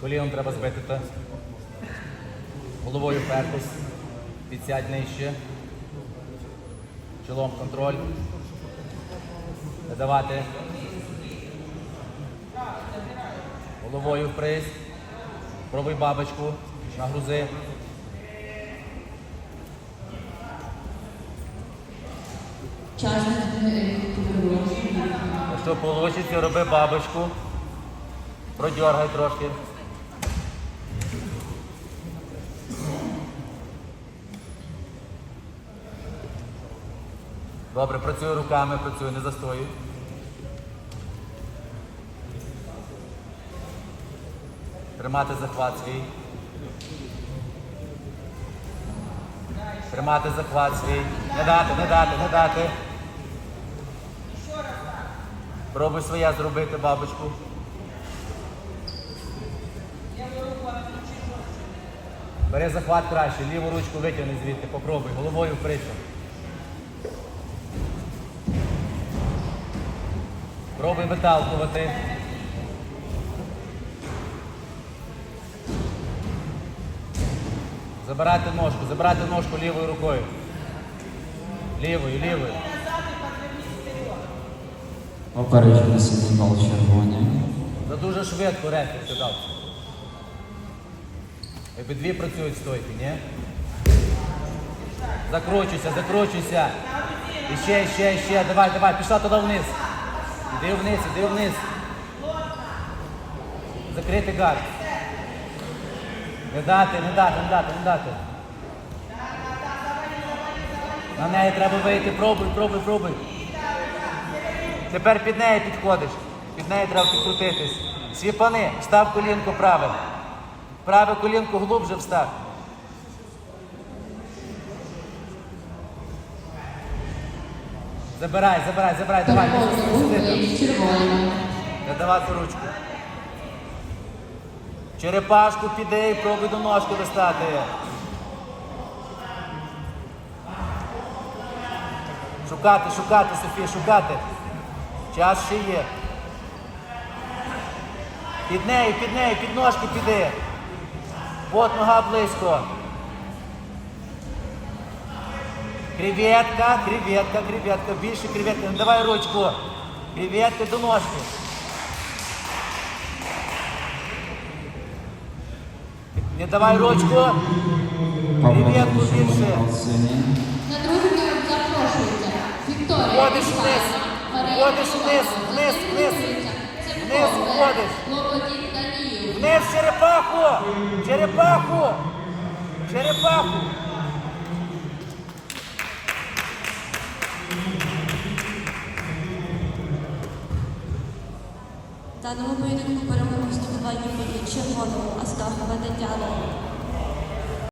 Коліном треба збити. Та. Головою впертись. Підсядь нижче. Чолом контроль. Не давати. Головою впрись. Пробуй бабочку. Нагрузи. Якщо вийде, роби бабочку. Продьоргай трошки. Добре, працюй руками, працюй, не застоюй. Тримати захват свій. Тримати захват свій. Не дати, не дати, не дати. Пробуй своє зробити бабочку. Бери захват краще, ліву ручку витягни звідти, попробуй, головою вприся. Пробуй виталкувати. Забирайте ножку, забирайте ножку лівою рукою. Лівою, лівою. Попереджений сигнал червоні. Та дуже швидко рефер кидав. Обидві працюють стойки, ні? Закручуйся, закручуйся. І ще, ще, ще. Давай, давай, пішла туди вниз. Іди вниз, іди вниз. Закрити гард. Не дати, не дати, не дати, не дати. На неї треба вийти, пробуй, пробуй, пробуй. Тепер під неї підходиш. Під неї треба підкрутитись. Свіпани, встав колінко праве. Праве колінко глубже встав. Забирай, забирай, забирай, давай. не давати ручку. Черепашку піди і пробуй до ножки достати. Шукати, шукати, Софія, шукати. Час ще є. Під нею, під нею, під ножки піди. От нога близько. Креветка, креветка, креветка, більше креветка. Не давай ручку. Креветка до ножки. Не давай ручку. Креветку більше. На другий раунд запрошується Вікторія Входиш вниз, входиш вниз, вниз, вниз. Вниз Даніїв. Вниз черепаху! Черепаху! Черепаху! Даному поєдинку перемогу здобуває Червонова, Астахова Тетяна.